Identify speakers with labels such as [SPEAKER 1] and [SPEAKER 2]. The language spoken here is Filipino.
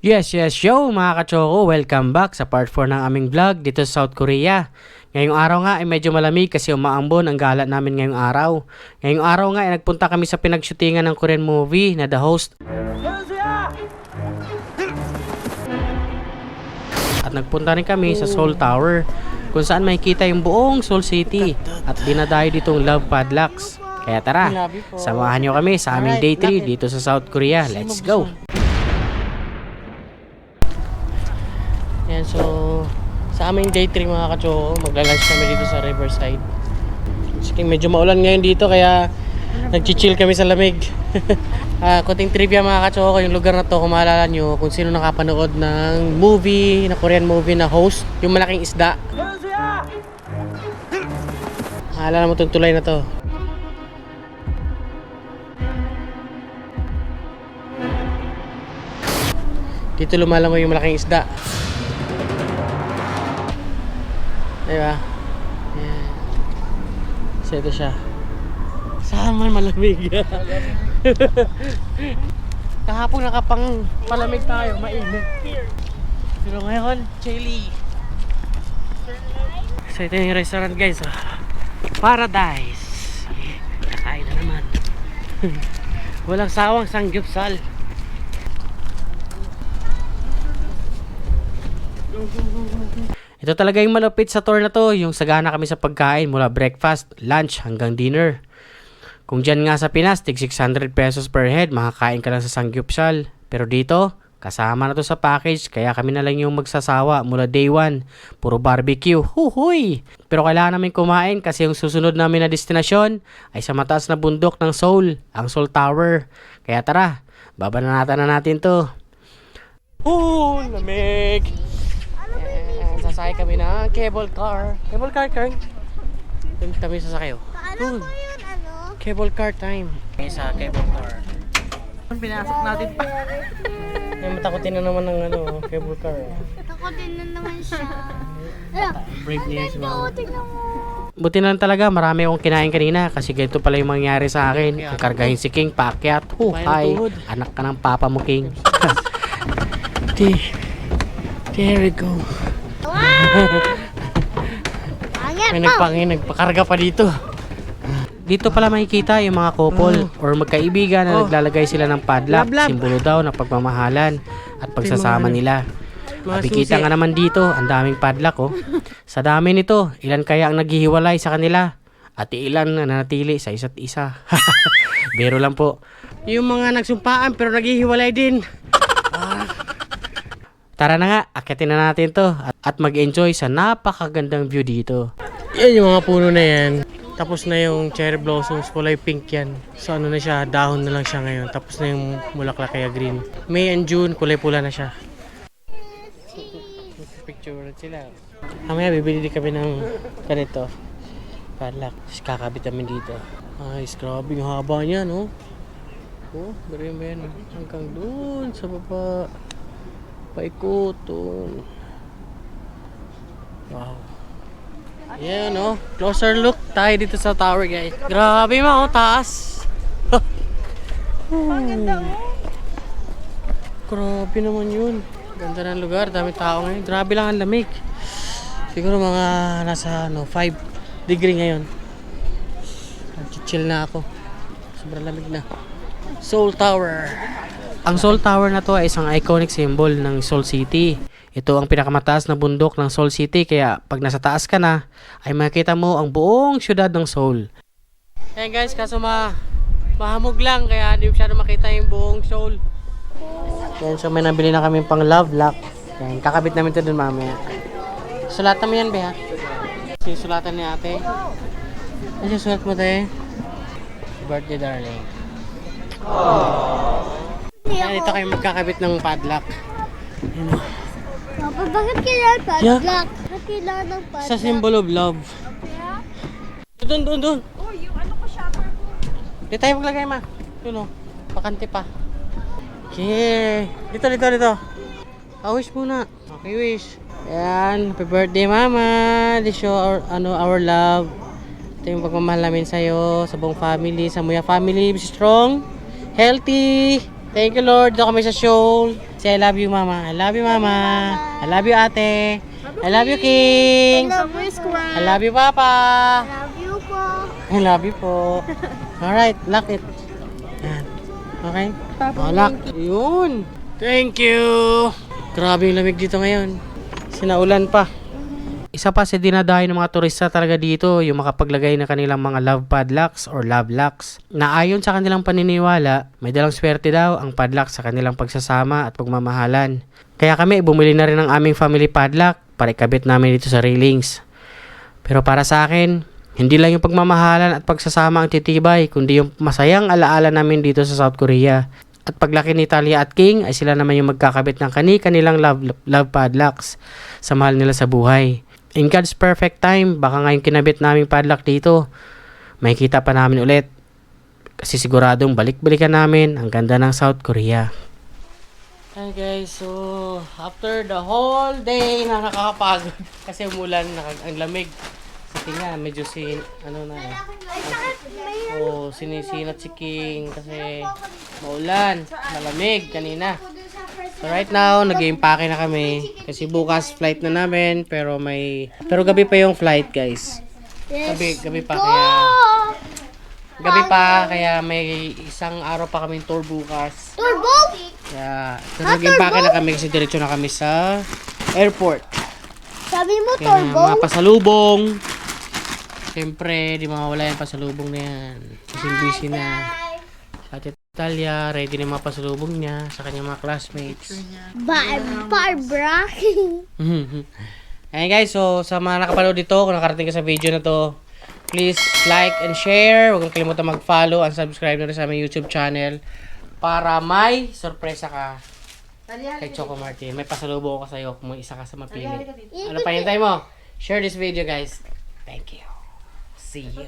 [SPEAKER 1] Yes, yes, yo mga kachoko, welcome back sa part 4 ng aming vlog dito sa South Korea. Ngayong araw nga ay medyo malamig kasi umaambon ang gala namin ngayong araw. Ngayong araw nga ay nagpunta kami sa pinagshootingan ng Korean movie na The Host. At nagpunta rin kami sa Seoul Tower kung saan makikita yung buong Seoul City at dinadayo ditong Love Padlocks. Kaya tara, samahan nyo kami sa aming day 3 dito sa South Korea. Let's go! Yan, so sa aming day 3 mga kachoko, magla-lunch kami dito sa Riverside. Sige, medyo maulan ngayon dito kaya nag-chill kami sa lamig. Ah, konting trivia mga kachoko, yung lugar na to, kung maalala nyo, kung sino nakapanood ng movie, na Korean movie na host, yung malaking isda. Maalala mo itong tulay na to. Dito lumalangoy yung malaking isda. Diba? Yan. So ito siya. Saan man malamig. Kahapon nakapang malamig tayo, mainit. Pero ngayon, chilly. So ito yung restaurant guys. Oh. Paradise. Kakain na naman. Walang sawang sanggupsal. Ito talaga yung malupit sa tour na to, yung sagana kami sa pagkain mula breakfast, lunch hanggang dinner. Kung dyan nga sa Pinas, tig 600 pesos per head, makakain ka lang sa Sangyupsal. Pero dito, kasama na to sa package, kaya kami na lang yung magsasawa mula day 1. Puro barbecue, huhuy! Pero kailangan namin kumain kasi yung susunod namin na destinasyon ay sa mataas na bundok ng Seoul, ang Seoul Tower. Kaya tara, babanatan na natin to. Oh, lamig! Sasakay kami ng cable car. Cable car, Kern. Doon kami sasakay. oh.
[SPEAKER 2] Ko yun, ano?
[SPEAKER 1] Cable car time. Okay, sa cable car. Pinasok natin pa. Yung matakotin na naman ng ano, cable car.
[SPEAKER 2] Takotin na naman siya. Alam,
[SPEAKER 1] Brave niya si
[SPEAKER 2] oo, tingnan mo.
[SPEAKER 1] Buti na lang talaga, marami akong kinain kanina kasi ganito pala yung mangyari sa akin. Ang kargahin si King, paakyat. Huhay, anak ka ng papa mo, King. There we go. May nagpangin, nagpakarga pa dito. Dito pala makikita yung mga couple or magkaibigan na naglalagay sila ng padlock, simbolo daw ng pagmamahalan at pagsasama nila. Makikita nga naman dito, ang daming padlock oh. Sa dami nito, ilan kaya ang naghihiwalay sa kanila? At ilan na nanatili sa isa't isa. Biro lang po. Yung mga nagsumpaan pero naghihiwalay din. Tara na nga, akitin na natin to at, at mag-enjoy sa napakagandang view dito. Yan yung mga puno na yan. Tapos na yung cherry blossoms, kulay pink yan. So ano na siya, dahon na lang siya ngayon. Tapos na yung mulaklak kaya green. May and June, kulay pula na siya. Picture na sila. Mamaya bibili din kami ng ganito. Padlock. Tapos kakabit namin dito. Ay, grabe yung haba niya, no? Oh, ba yan? Hanggang doon sa baba. Paikuton. Wow. Yan, no? Closer look tayo dito sa tower, guys. Grabe mo, oh, taas. Grabe naman yun. Ganda ng lugar, dami tao ngayon. Grabe lang ang lamig. Siguro mga nasa ano, 5 degree ngayon. Nag-chill na ako. Sobrang lamig na. Seoul Tower. Ang Seoul Tower na to ay isang iconic symbol ng Seoul City. Ito ang pinakamataas na bundok ng Seoul City kaya pag nasa taas ka na ay makita mo ang buong syudad ng Seoul. Ayan guys, kaso ma mahamog lang kaya hindi masyado makita yung buong Seoul. Yan, so may nabili na kami pang love lock. Yan, kakabit namin ito dun mamaya. Sulatan mo yan, Beha. Sisulatan ni ate. Ano sulat mo tayo? Birthday, darling. Yan, ito kayo magkakabit ng padlock. Yan o.
[SPEAKER 2] Papa, bakit kailangan
[SPEAKER 1] Yeah.
[SPEAKER 2] padlock? Bakit kailangan ng padlock?
[SPEAKER 1] Sa symbol of love. Doon, doon, doon.
[SPEAKER 2] Oh, yung ano ko shopper ko.
[SPEAKER 1] Dito tayo maglagay, ma. Yun o. Bakante pa. Okay. Dito, dito, dito. Ah, wish muna. Okay, wish. Ayan. Happy birthday, mama. This show our, ano, our love. Ito yung pagmamahal namin sa'yo, sa buong family, sa Muya family. Be strong, healthy, Thank you, Lord. Doon kami sa show. Say, I love you, Mama. I love you, Mama. I love you, Ate. I love you, King. I love you, Papa.
[SPEAKER 2] Love you po.
[SPEAKER 1] I love you po. Alright, lock it. Yan. Okay? Oh, lock. Yun. Thank you. Grabe yung lamig dito ngayon. Sinaulan pa. Isa pa sa dinadayo ng mga turista talaga dito, yung makapaglagay ng kanilang mga love padlocks or love locks. Na ayon sa kanilang paniniwala, may dalang swerte daw ang padlock sa kanilang pagsasama at pagmamahalan. Kaya kami, bumili na rin ng aming family padlock para ikabit namin dito sa railings. Pero para sa akin, hindi lang yung pagmamahalan at pagsasama ang titibay, kundi yung masayang alaala namin dito sa South Korea. At paglaki ni Talia at King, ay sila naman yung magkakabit ng kani-kanilang love, love padlocks sa mahal nila sa buhay. In God's perfect time, baka ngayong kinabit naming padlock dito, may kita pa namin ulit. Kasi siguradong balik-balikan namin ang ganda ng South Korea. Hi guys, so after the whole day na nakakapagod kasi umulan, nakag ang lamig. Sa tinga, medyo sin, ano na eh. Oh, sinisinat si King kasi maulan, malamig kanina. So right now, nag-impake na kami kasi bukas flight na namin pero may pero gabi pa yung flight, guys. Gabi, gabi pa kaya gabi pa kaya may isang araw pa kaming tour bukas.
[SPEAKER 2] Turbo?
[SPEAKER 1] Kaya so nag-impake na kami kasi diretso na kami sa airport.
[SPEAKER 2] Sabi mo
[SPEAKER 1] Kaya
[SPEAKER 2] turbo?
[SPEAKER 1] mga pasalubong. Siyempre, di mawawala yung pasalubong na yan. Kasi busy na. Ate Talia, ready na yung mga pasalubong niya sa kanyang mga classmates.
[SPEAKER 2] Bar Barbara.
[SPEAKER 1] Ayan guys, so sa mga nakapanood dito, kung nakarating ka sa video na to, please like and share. Huwag kang kalimutan mag-follow and subscribe na rin sa aming YouTube channel para may sorpresa ka kay Choco Martin. May pasalubong ko sa'yo kung may isa ka sa mapili. Ano pa hintay mo? Share this video guys. Thank you. See you.